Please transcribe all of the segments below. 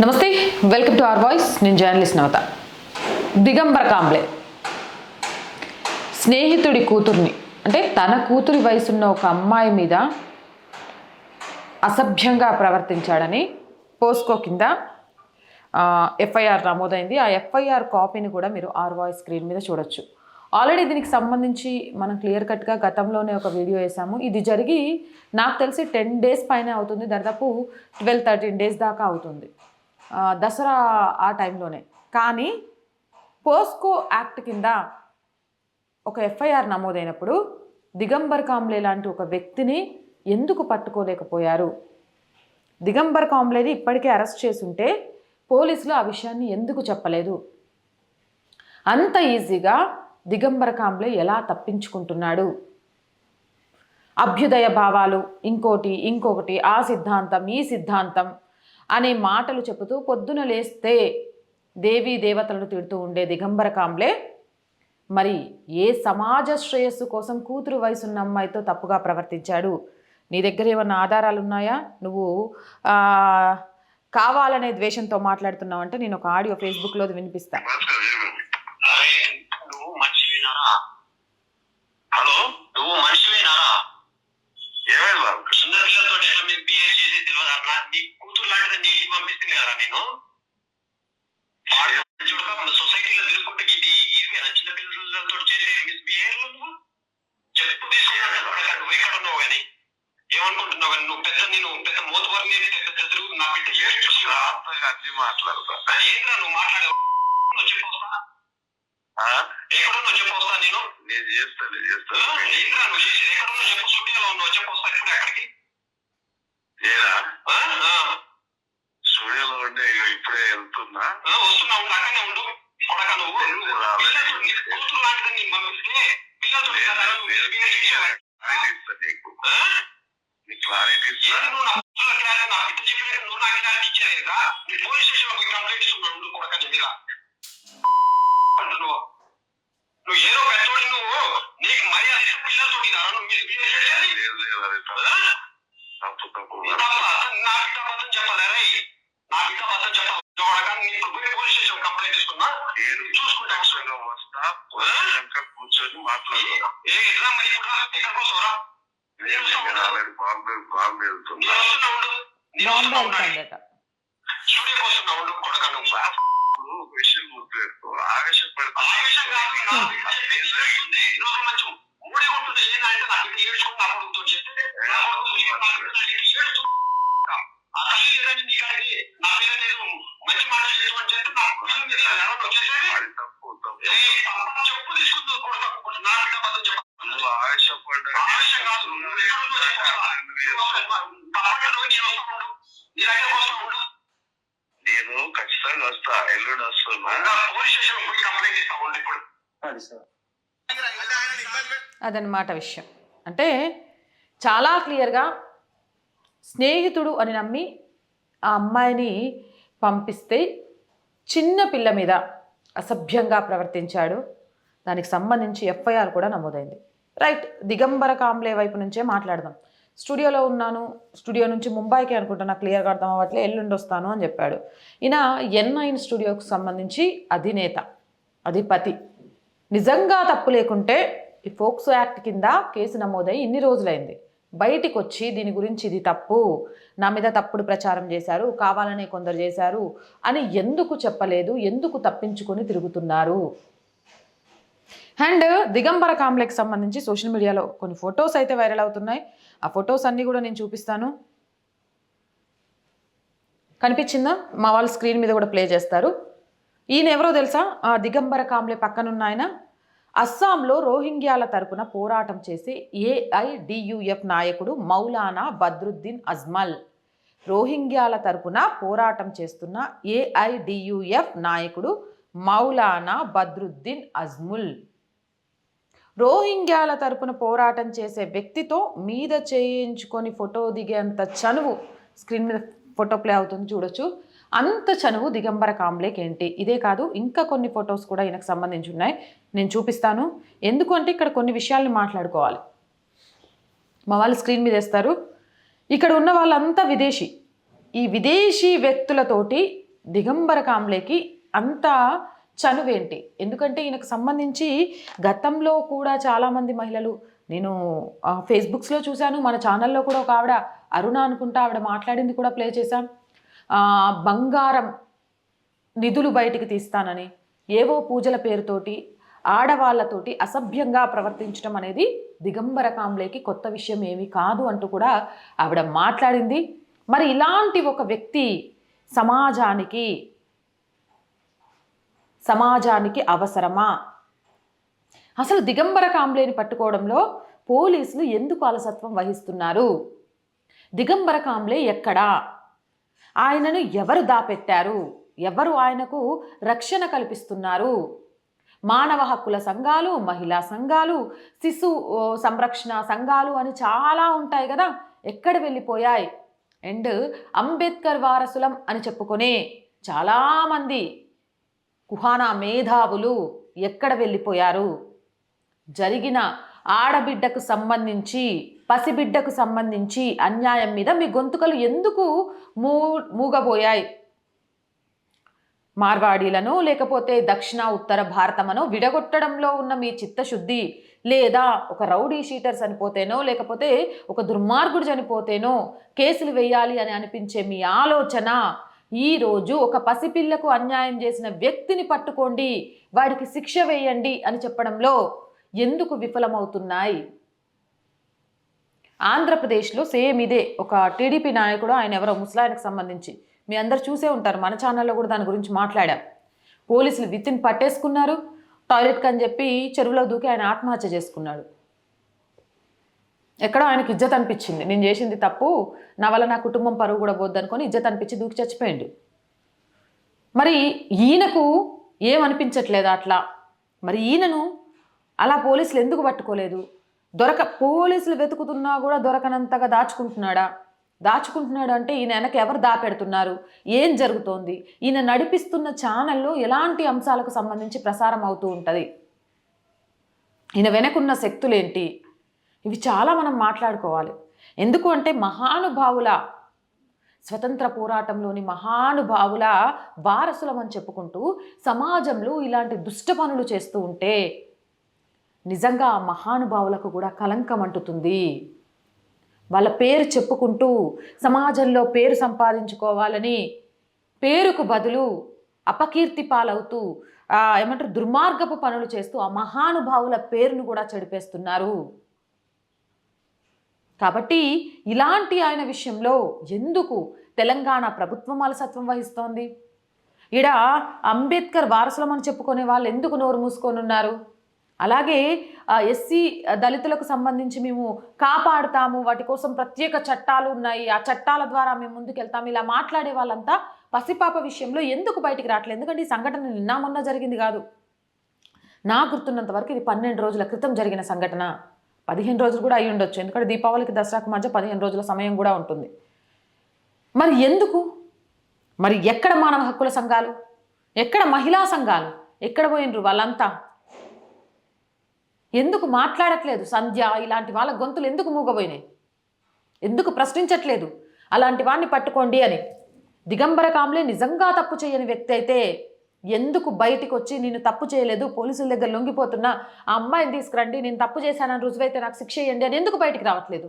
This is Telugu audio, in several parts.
నమస్తే వెల్కమ్ టు అవర్ వాయిస్ నేను జర్నలిస్ట్ నవత. దిగంబర కాంబ్లే. స్నేహితుడి కూతుర్ని అంటే తన కూతురి వయసున్న ఒక అమ్మాయి మీద అసభ్యంగా ప్రవర్తించాడని పోస్కో కింద ఎఫ్ఐఆర్ నమోదైంది. ఆ ఎఫ్ఐఆర్ కాపీని కూడా మీరు ఆర్ వాయిస్ స్క్రీన్ మీద చూడొచ్చు. ఆల్రెడీ దీనికి సంబంధించి మనం క్లియర్ కట్గా గతంలోనే ఒక వీడియో వేసాము. ఇది జరిగి నాకు తెలిసి టెన్ డేస్ పైన అవుతుంది. దాదాపు ట్వెల్వ్ థర్టీన్ డేస్ దాకా అవుతుంది. దసరా ఆ టైంలోనే. కానీ పోస్కో యాక్ట్ కింద ఒక ఎఫ్ఐఆర్ నమోదైనప్పుడు దిగంబర్ కాంబ్లే లాంటి ఒక వ్యక్తిని ఎందుకు పట్టుకోలేకపోయారు? దిగంబర్ కాంబ్లేని ఇప్పటికే అరెస్ట్ చేసుంటే పోలీసులు ఆ విషయాన్ని ఎందుకు చెప్పలేదు? అంత ఈజీగా దిగంబర కాంబ్లే ఎలా తప్పించుకుంటున్నాడు? అభ్యుదయ భావాలు ఇంకోటి ఇంకొకటి ఆ సిద్ధాంతం ఈ సిద్ధాంతం అనే మాటలు చెబుతూ పొద్దున లేస్తే దేవీ దేవతలను తిడుతూ ఉండే దిగంబర కాంబ్లే. మరి ఏ సమాజ శ్రేయస్సు కోసం కూతురు వయసున్న అమ్మాయితో తప్పుగా ప్రవర్తించాడు? నీ దగ్గర ఏమన్నా ఆధారాలు ఉన్నాయా నువ్వు కావాలనే ద్వేషంతో మాట్లాడుతున్నావు అంటే నేను ఒక ఆడియో ఫేస్బుక్లో వినిపిస్తా. హలో నువ్వు మనిషివేనారా? ఏమైంది బాబు చిన్న పిల్లలతో ఎట్లా మీరు చేసి తెలియదు అన్న నీ కూతురు లాంటిది నీ ఇంటికి పంపిస్తుంది కదా నేను? సొసైటీలో తిరుగుకుంటే ఇది ఇవేనా చిన్న పిల్లలతో చేసే మిస్బిహేవ్ నువ్వు చెప్పు. తీసుకున్నాను నువ్వు ఎక్కడ ఉన్నావు కానీ? ఏమనుకుంటున్నావు కానీ? నువ్వు పెద్ద నేను పెద్ద మోతువారి పెద్ద తిరుగు నా బిడ్డ. ఏడుస్తున్నా అన్ని మాట్లాడతా. ఏంద్రా నువ్వు మాట్లాడావు నువ్వు చెప్పొస్తా ఎక్కడున్నా చెప్పొస్తా నేను. నేను చేస్తాను చేస్తాను ఏంద్రా నువ్వు చేసేది? ఎక్కడున్నా చెప్పు. స్టూడియోలో ఉన్నావు. చెప్పొస్తా ఇప్పుడు ఎక్కడికి? స్టూడియోలో ఉంటే ఇప్పుడే వెళ్తున్నా వస్తున్నా ఉండు అక్కడనే ఉండు. కొడక నువ్వు. లాంటిది నేను పంపిస్తే క్లారిటీ నువ్వు నా క్లారిటీ నా బిడ్డ చెప్పినట్టు నువ్వు నాకు క్లారిటీ ఇచ్చేది కదా నీ పోలీస్ స్టేషన్ పోయి కంప్లైంట్ ఇస్తున్నావు నువ్వు కొడక నీ మీద అంటున్నావు నువ్వు ఏదో పెద్దోడి నువ్వు నీకు మర్యాద ఇస్తే పిల్లలతో ఇదా నువ్వు మీరు బిహేవ్ చేసేది తప్పు నా బిడ్డ అబద్ధం చెప్పాలి రే? నా బిడ్డ అబద్ధం చెప్పాలి? కానీ నీకు పోయి పోలీస్ స్టేషన్ కంప్లైంట్ ఇస్తున్నా చూసుకుంటా కూర్చొని మాట్లాడు ఏ ఇప్పుడు ఎక్కడ కోసరా బాంబే బాంబే వెళ్తున్నా. బాంబే వెళ్తాడట స్టూడియో వస్తున్నా ఉండు? కొడక నువ్వు విషయం ఆవేశపడతా ఆవేశం కాదు నా బిడ్డ ఏడుస్తుంది. ఈ రోజు మంచి. మూడే ఉంటుంది ఏంటంటే నా బిడ్డ ఏడ్చుకుని నా కొడుకుతో చెప్తే నా కొడుకు నా బిడ్డ ఏడుస్తుంది. ఆ తల్లి లేదని నీ కాడికి నా పేరు నేను మంచి మాట చేసుకోని చెప్తే నా పిల్లల మీద ఎవరో చేసేది ఏ, తప్పు చెప్పు తీసుకుందో కొడక కొడు. నా బిడ్డ పదం చెప్పు. ఆవేశపడ్డా ఆవేశం కాదు. నువ్వు ఎక్కడుందో చెప్పు. తప్పకుండా నేను వస్తాను. నీ దగ్గర వస్తా ఉండు. నేను ఖచ్చితంగా వస్తా. ఎల్లుండి వస్తున్నా పోలీస్ స్టేషన్ పోయి కంప్లైంట్ ఇస్తా ఉండు ఇప్పుడు. అదనమాట విషయం. అంటే చాలా క్లియర్గా స్నేహితుడు అని నమ్మి ఆ అమ్మాయిని పంపిస్తే చిన్న పిల్ల మీద అసభ్యంగా ప్రవర్తించాడు. దానికి సంబంధించి ఎఫ్ఐఆర్ కూడా నమోదైంది. రైట్ దిగంబర కాంబ్లే వైపు నుంచే మాట్లాడదాం. స్టూడియోలో ఉన్నాను స్టూడియో నుంచి ముంబైకి అనుకుంటా నాకు క్లియర్గా అర్థం అవ్వట్లే ఎల్లుండి వస్తాను అని చెప్పాడు. ఈయన ఎన్ నైన్ స్టూడియోకి సంబంధించి అధినేత అధిపతి. నిజంగా తప్పు లేకుంటే ఈ ఫోక్సో యాక్ట్ కింద కేసు నమోదై ఇన్ని రోజులైంది. బయటికి వచ్చి దీని గురించి ఇది తప్పు నా మీద తప్పుడు ప్రచారం చేశారు కావాలనే కొందరు చేశారు అని ఎందుకు చెప్పలేదు ఎందుకు తప్పించుకొని తిరుగుతున్నారు? అండ్ దిగంబర కాంప్లెక్స్ సంబంధించి సోషల్ మీడియాలో కొన్ని ఫొటోస్ అయితే వైరల్ అవుతున్నాయి. ఆ ఫొటోస్ అన్నీ కూడా నేను చూపిస్తాను. కనిపించిందా? మా వాళ్ళు స్క్రీన్ మీద కూడా ప్లే చేస్తారు. ఈయన ఎవరో తెలుసా? ఆ దిగంబర కాంప్లెక్స్ పక్కనున్న ఆయన. అస్సాంలో రోహింగ్యాల తరపున పోరాటం చేసే ఏఐడియుఎఫ్ నాయకుడు మౌలానా బద్రుద్దీన్ అజ్మల్. రోహింగ్యాల తరపున పోరాటం చేస్తున్న ఏఐడియుఎఫ్ నాయకుడు మౌలానా బద్రుద్దీన్ అజ్ముల్. రోహింగ్యాల తరపున పోరాటం చేసే వ్యక్తితో మీద చేయించుకొని ఫోటో దిగేంత చనువు స్క్రీన్ మీద ఫోటో ప్లే అవుతుంది చూడొచ్చు. అంత చనువు దిగంబర కాంబ్లేక్ ఏంటి? ఇదే కాదు ఇంకా కొన్ని ఫొటోస్ కూడా ఈయనకు సంబంధించి ఉన్నాయి. నేను చూపిస్తాను. ఎందుకంటే ఇక్కడ కొన్ని విషయాల్ని మాట్లాడుకోవాలి. మా వాళ్ళు స్క్రీన్ మీద వేస్తారు. ఇక్కడ ఉన్న వాళ్ళంతా విదేశీ. ఈ విదేశీ వ్యక్తులతోటి దిగంబర కాంబ్లేకి అంత చనువేంటి? ఎందుకంటే ఈయనకు సంబంధించి గతంలో కూడా చాలామంది మహిళలు నేను ఫేస్బుక్స్లో చూశాను. మన ఛానల్లో కూడా ఒక ఆవిడ అరుణ అనుకుంటా ఆవిడ మాట్లాడింది కూడా ప్లే చేశాను బంగారం నిధులు బయటికి తీస్తానని ఏవో పూజల పేరుతోటి ఆడవాళ్ళతోటి అసభ్యంగా ప్రవర్తించడం అనేది దిగంబర కాంబ్లేకి కొత్త విషయం ఏమీ కాదు అంటూ కూడా ఆవిడ మాట్లాడింది. మరి ఇలాంటి ఒక వ్యక్తి సమాజానికి సమాజానికి అవసరమా? అసలు దిగంబర కాంబ్లేని పట్టుకోవడంలో పోలీసులు ఎందుకు అలసత్వం వహిస్తున్నారు? దిగంబర కాంబ్లే ఎక్కడా? ఆయనను ఎవరు దాపెట్టారు? ఎవరు ఆయనకు రక్షణ కల్పిస్తున్నారు? మానవ హక్కుల సంఘాలు మహిళా సంఘాలు శిశు ఓ, సంరక్షణ సంఘాలు అని చాలా ఉంటాయి కదా. ఎక్కడ వెళ్ళిపోయాయి? అండ్ అంబేద్కర్ వారసులం అని చెప్పుకునే చాలామంది కుహానా మేధావులు ఎక్కడ వెళ్ళిపోయారు? జరిగిన ఆడబిడ్డకు సంబంధించి పసిబిడ్డకు సంబంధించి అన్యాయం మీద మీ గొంతుకలు ఎందుకు మూ మూగబోయాయి? మార్వాడీలను లేకపోతే దక్షిణ ఉత్తర భారతమనో విడగొట్టడంలో ఉన్న మీ చిత్తశుద్ధి లేదా ఒక రౌడీ షీటర్ చనిపోతేనో లేకపోతే ఒక దుర్మార్గుడు చనిపోతేనో కేసులు వేయాలి అని అనిపించే మీ ఆలోచన ఈరోజు ఒక పసిపిల్లకు అన్యాయం చేసిన వ్యక్తిని పట్టుకోండి వాడికి శిక్ష వేయండి అని చెప్పడంలో ఎందుకు విఫలమవుతున్నాయి? ఆంధ్రప్రదేశ్లో సేమ్ ఇదే. ఒక టీడీపీ నాయకుడు ఆయన ఎవరో ముసలాయనకు సంబంధించి. మీ అందరు చూసే ఉంటారు. మన ఛానల్లో కూడా దాని గురించి మాట్లాడాం. పోలీసులు విత్తిని పట్టేసుకున్నారు. టాయిలెట్కి అని చెప్పి చెరువులో దూకి ఆయన ఆత్మహత్య చేసుకున్నాడు. ఎక్కడో ఆయనకి ఇజ్జత్ అనిపించింది. నేను చేసింది తప్పు. నా వల్ల నా కుటుంబం పరువు కూడా పోద్దు అనుకొని ఇజ్జత్ అనిపించి దూకి చచ్చిపోయిండు. మరి ఈయనకు ఏమనిపించట్లేదు అట్లా? మరి ఈయనను అలా పోలీసులు ఎందుకు పట్టుకోలేదు? దొరక పోలీసులు వెతుకుతున్నా కూడా దొరకనంతగా దాచుకుంటున్నాడా? దాచుకుంటున్నాడు అంటే ఈయన వెనక ఎవరు దాపెడుతున్నారు? ఏం జరుగుతోంది? ఈయన నడిపిస్తున్న ఛానల్లో ఎలాంటి అంశాలకు సంబంధించి ప్రసారం అవుతూ ఉంటుంది? ఈయన వెనకున్న శక్తులేంటి? ఇవి చాలా మనం మాట్లాడుకోవాలి. ఎందుకు అంటే మహానుభావుల స్వతంత్ర పోరాటంలోని మహానుభావుల వారసులం అని చెప్పుకుంటూ సమాజంలో ఇలాంటి దుష్ట పనులు చేస్తూ ఉంటే నిజంగా ఆ మహానుభావులకు కూడా కలంకం అంటుతుంది. వాళ్ళ పేరు చెప్పుకుంటూ సమాజంలో పేరు సంపాదించుకోవాలని పేరుకు బదులు అపకీర్తి పాలవుతూ ఏమంటారు దుర్మార్గపు పనులు చేస్తూ ఆ మహానుభావుల పేరును కూడా చెడిపేస్తున్నారు. కాబట్టి ఇలాంటి ఆయన విషయంలో ఎందుకు తెలంగాణ ప్రభుత్వం అలసత్వం వహిస్తోంది? ఈడ అంబేద్కర్ వారసులమని చెప్పుకునే వాళ్ళు ఎందుకు నోరు మూసుకొని ఉన్నారు? అలాగే ఎస్సీ దళితులకు సంబంధించి మేము కాపాడుతాము వాటి కోసం ప్రత్యేక చట్టాలు ఉన్నాయి ఆ చట్టాల ద్వారా మేము ముందుకెళ్తాము ఇలా మాట్లాడే వాళ్ళంతా పసిపాప విషయంలో ఎందుకు బయటికి రావట్లేదు? ఎందుకంటే ఈ సంఘటన నిన్న మొన్న జరిగింది కాదు. నా గుర్తున్నంత వరకు ఇది పన్నెండు రోజుల క్రితం జరిగిన సంఘటన. పదిహేను రోజులు కూడా అయి ఉండొచ్చు. ఎందుకంటే దీపావళికి దసరాకు మధ్య పదిహేను రోజుల సమయం కూడా ఉంటుంది. మరి ఎందుకు? మరి ఎక్కడ మానవ హక్కుల సంఘాలు? ఎక్కడ మహిళా సంఘాలు? ఎక్కడ పోయినరు వాళ్ళంతా? ఎందుకు మాట్లాడట్లేదు? సంధ్య ఇలాంటి వాళ్ళ గొంతులు ఎందుకు మూగబోయినాయి? ఎందుకు ప్రశ్నించట్లేదు? అలాంటి వాడిని పట్టుకోండి అని. దిగంబర కాంబ్లే నిజంగా తప్పు చేయని వ్యక్తి అయితే ఎందుకు బయటికి వచ్చి నేను తప్పు చేయలేదు? పోలీసుల దగ్గర లొంగిపోతున్నా ఆ అమ్మాయిని తీసుకురండి నేను తప్పు చేశానని రుజువైతే నాకు శిక్ష చేయండి అని ఎందుకు బయటికి రావట్లేదు?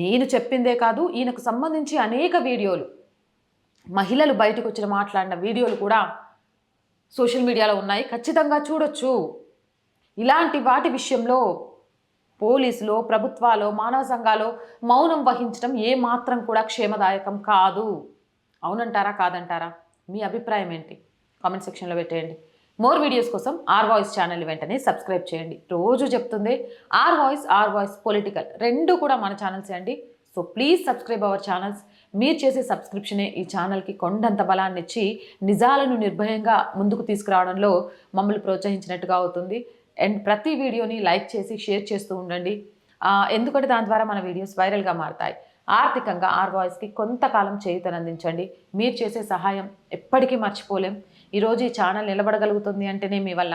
నేను చెప్పిందే కాదు ఈయనకు సంబంధించి అనేక వీడియోలు. మహిళలు బయటకు వచ్చిన మాట్లాడిన వీడియోలు కూడా సోషల్ మీడియాలో ఉన్నాయి. ఖచ్చితంగా చూడొచ్చు. ఇలాంటి వాటి విషయంలో పోలీసులో ప్రభుత్వాలు మానవ సంఘాలు మౌనం వహించడం ఏ మాత్రం కూడా క్షేమదాయకం కాదు. అవునంటారా కాదంటారా? మీ అభిప్రాయం ఏంటి? కామెంట్ సెక్షన్లో పెట్టేయండి. మోర్ వీడియోస్ కోసం ఆర్ వాయిస్ ఛానల్ వెంటనే సబ్స్క్రైబ్ చేయండి. రోజు చెప్తుంది our voice our voice political. రెండు కూడా మన ఛానల్సే అండి. So please subscribe our channels. మీరు చేసే సబ్స్క్రిప్షనే ఈ ఛానల్కి కొండంత బలాన్ని ఇచ్చి నిజాలను నిర్భయంగా ముందుకు తీసుకురావడంలో మమ్మల్ని ప్రోత్సహించినట్టుగా అవుతుంది. అండ్ ప్రతి వీడియోని లైక్ చేసి షేర్ చేస్తూ ఉండండి. ఎందుకంటే దాని ద్వారా మన వీడియోస్ వైరల్గా మారతాయి. ఆర్థికంగా ఆర్ వాయిస్కి కొంతకాలం చేయుతనందించండి మీరు చేసే సహాయం ఎప్పటికీ మర్చిపోలేం. ఈరోజు ఈ ఛానల్ నిలబడగలుగుతుంది అంటేనే మీ వల్ల.